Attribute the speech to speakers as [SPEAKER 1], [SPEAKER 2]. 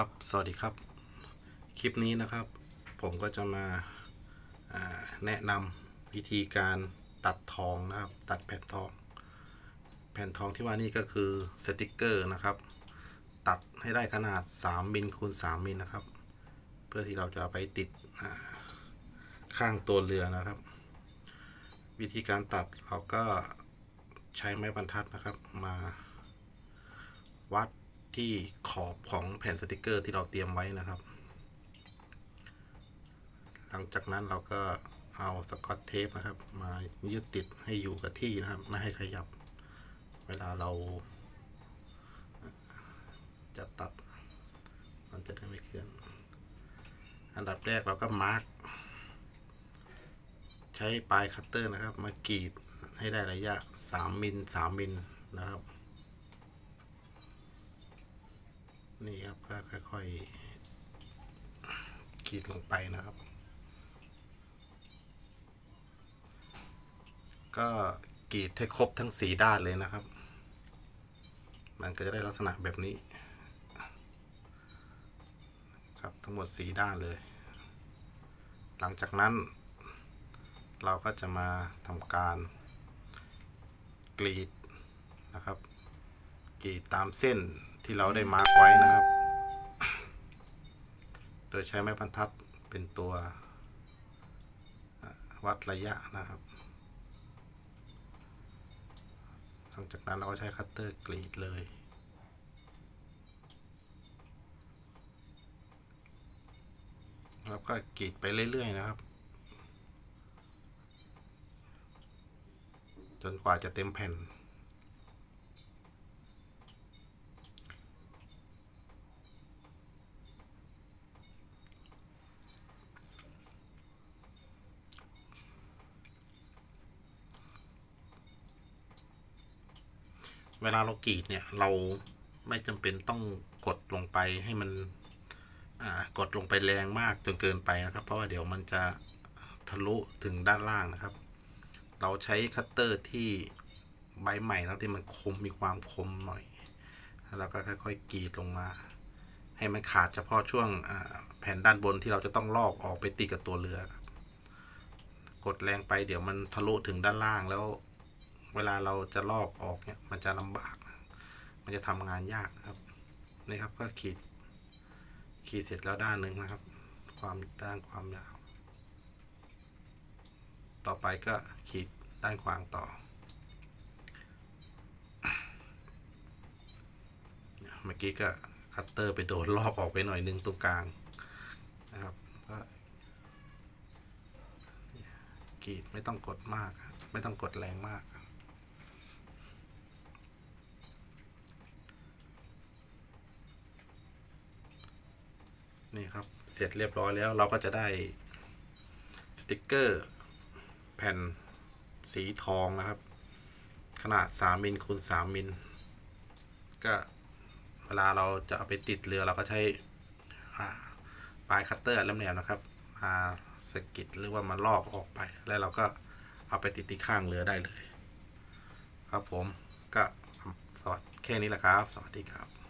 [SPEAKER 1] ครับสวัสดีครับ คลิปนี้นะครับ ผมก็จะมาาแนะนำวิธีการตัดทองนะครับ ตัดแผ่นทอง แผ่นทองที่ว่านี่ก็คือสติกเกอร์นะครับ ตัดให้ได้ขนาด 3มิลคูณ3มิลนะครับ เพื่อที่เราจะไปติดข้างตัวเรือนะครับ วิธีการตัดเราก็ใช้ไม้บรรทัดนะครับ มาวัด ที่ขอบของแผ่นสติกเกอร์ที่เราเตรียมไว้นะครับ หลังจากนั้นเราก็เอาสกอตเทปนะครับ มายึดติดให้อยู่กับที่นะครับ ไม่ให้ขยับ เวลาเรา จะตัด มันจะได้ไม่เคลื่อน อันดับแรกเราก็มาร์กใช้ปลายคัตเตอร์นะครับ มากรีดให้ได้ระยะ 3มิล3มิลนะครับ นี่ครับก็ค่อยๆขีดลงไปนะครับ ก็กรีดให้ครบทั้งสีด้านเลยนะครับ มันก็จะได้ลักษณะแบบนี้ ครับทั้งหมดสีด้านเลย หลังจากนั้น เราก็จะมาทำการกรีดนะครับ กรีดตามเส้น ที่เราได้มาร์กไว้นะครับ โดยใช้ไม้บรรทัดเป็นตัววัดระยะนะครับ หลังจากนั้นเราก็ใช้คัตเตอร์กรีดเลยแล้วก็กรีดไปเรื่อยๆนะครับ จนกว่าจะเต็มแผ่น เวลาเรากรีดเนี่ยเราไม่จำเป็นต้องกดลงไปให้มันอ่ากดลงไปแรงมากจนเกินไปนะครับ เพราะว่าเดี๋ยวมันจะทะลุถึงด้านล่างนะครับ เราใช้คัตเตอร์ที่ใบใหม่แล้วที่มันคมมีความคมหน่อย แล้วก็ค่อยๆกรีดลงมา ให้มันขาดเฉพาะช่วงแผ่นด้านบนที่เราจะต้องลอกออกไปติดกับตัวเรือ กดแรงไปเดี๋ยวมันทะลุถึงด้านล่างแล้ว เวลาเราจะลอกออกเนี่ยมันจะลำบาก มันจะทำงานยากครับนี่ครับก็ขีดขีดเสร็จแล้วด้านหนึ่งนะครับ ความด้านความยาว ต่อไปก็ขีดด้านขวางต่อเมื่อกี้ก็คัตเตอร์ไปโดนลอกออกไปหน่อยนึงตรงกลางนะครับก็กรีดไม่ต้องกดมาก ไม่ต้องกดแรงมาก นี่ครับ เสร็จเรียบร้อยแล้วเราก็จะได้สติกเกอร์ แผ่นสีทองนะครับ ขนาด 3 มิลคูณ3มิลก็เวลาเราจะเอาไปติดเรือเราก็ใช้ปลายคัตเตอร์แหลมๆนะครับมาสะกิดหรือว่ามาลอกออกไป แล้วเราก็เอาไปติดที่ข้างเรือได้เลย ครับผมก็สวัสดีแค่นี้แหละครับ สวัสดีครับ